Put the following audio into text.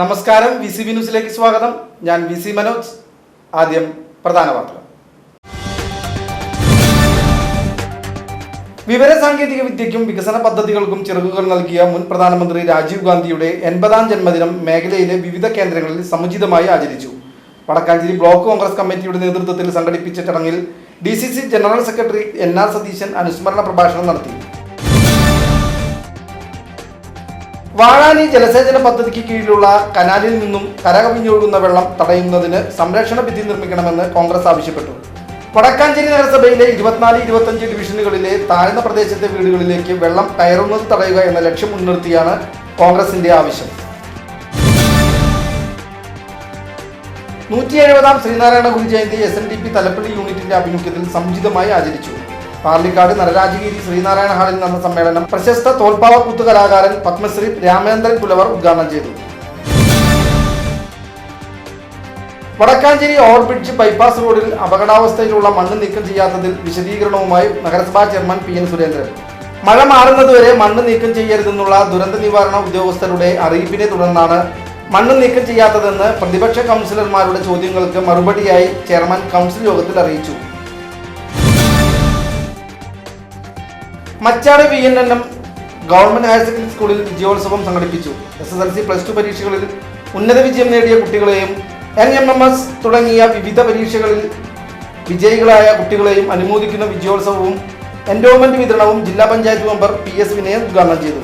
നമസ്കാരം V C B ന്യൂസിലേക്ക് സ്വാഗതം. ഞാൻ വി സി മനോജ്. ആദ്യം പ്രധാന വാർത്തകൾ. വിവര സാങ്കേതിക വിദ്യയ്ക്കും വികസന പദ്ധതികൾക്കും ചിറകുകൾ നൽകിയ മുൻ പ്രധാനമന്ത്രി രാജീവ് ഗാന്ധിയുടെ എൺപതാം ജന്മദിനം മേഖലയിലെ വിവിധ കേന്ദ്രങ്ങളിൽ സമുചിതമായി ആചരിച്ചു. വടക്കാഞ്ചേരി ബ്ലോക്ക് കോൺഗ്രസ് കമ്മിറ്റിയുടെ നേതൃത്വത്തിൽ സംഘടിപ്പിച്ച ചടങ്ങിൽ D general secretary N R Satheesan അനുസ്മരണ പ്രഭാഷണം നടത്തി. വാഴാനി ജലസേചന പദ്ധതിക്ക് കീഴിലുള്ള കനാലിൽ നിന്നും കരകവിഞ്ഞൊഴുകുന്ന വെള്ളം തടയുന്നതിന് സംരക്ഷണ ഭിത്തി നിർമ്മിക്കണമെന്ന് കോൺഗ്രസ് ആവശ്യപ്പെട്ടു. വടക്കാഞ്ചേരി നഗരസഭയിലെ ഇരുപത്തിനാല് ഇരുപത്തഞ്ച് ഡിവിഷനുകളിലെ താഴ്ന്ന പ്രദേശത്തെ വീടുകളിലേക്ക് വെള്ളം കയറുന്നത് തടയുക എന്ന ലക്ഷ്യം മുൻനിർത്തിയാണ് കോൺഗ്രസിന്റെ ആവശ്യം. നൂറ്റി എഴുപതാം Sreenarayana Guru Jayanti S N D P Thalappilly യൂണിറ്റിന്റെ ആഭിമുഖ്യത്തിൽ സമുചിതമായി ആചരിച്ചു. പാർലിക്കാട് നരരാജഗിരി ശ്രീനാരായണ ഹാളിൽ നടന്ന സമ്മേളനം പ്രശസ്ത തോൽപ്പാവ കൂത്ത് കലാകാരൻ പത്മശ്രീ രാമേന്ദ്രൻ പുലവർ ഉദ്ഘാടനം ചെയ്തു. വടക്കാഞ്ചേരി ഓവർബ്രിഡ്ജ് ബൈപ്പാസ് റോഡിൽ അപകടാവസ്ഥയിലുള്ള മണ്ണ് നീക്കം ചെയ്യാത്തതിൽ വിശദീകരണവുമായി നഗരസഭാ ചെയർമാൻ പി എൻ സുരേന്ദ്രൻ. മഴ മാറുന്നതുവരെ മണ്ണ് നീക്കം ചെയ്യരുതെന്നുള്ള ദുരന്ത നിവാരണ ഉദ്യോഗസ്ഥരുടെ അറിയിപ്പിനെ തുടർന്നാണ് മണ്ണ് നീക്കം ചെയ്യാത്തതെന്ന് പ്രതിപക്ഷ കൗൺസിലർമാരുടെ ചോദ്യങ്ങൾക്ക് മറുപടിയായി ചെയർമാൻ കൗൺസിൽ യോഗത്തിൽ അറിയിച്ചു. Machad V N N M government higher secondary സ്കൂളിൽ വിജയോത്സവം സംഘടിപ്പിച്ചു. S S L C plus two പരീക്ഷകളിൽ ഉന്നത വിജയം നേടിയ കുട്ടികളെയും എൻ എം എം എസ് തുടങ്ങിയ വിവിധ പരീക്ഷകളിൽ വിജയികളായ കുട്ടികളെയും അനുമോദിക്കുന്ന വിജയോത്സവവും എൻഡോമെന്റ് വിതരണവും ജില്ലാ panchayat member P S Vinayan ഉദ്ഘാടനം ചെയ്തു.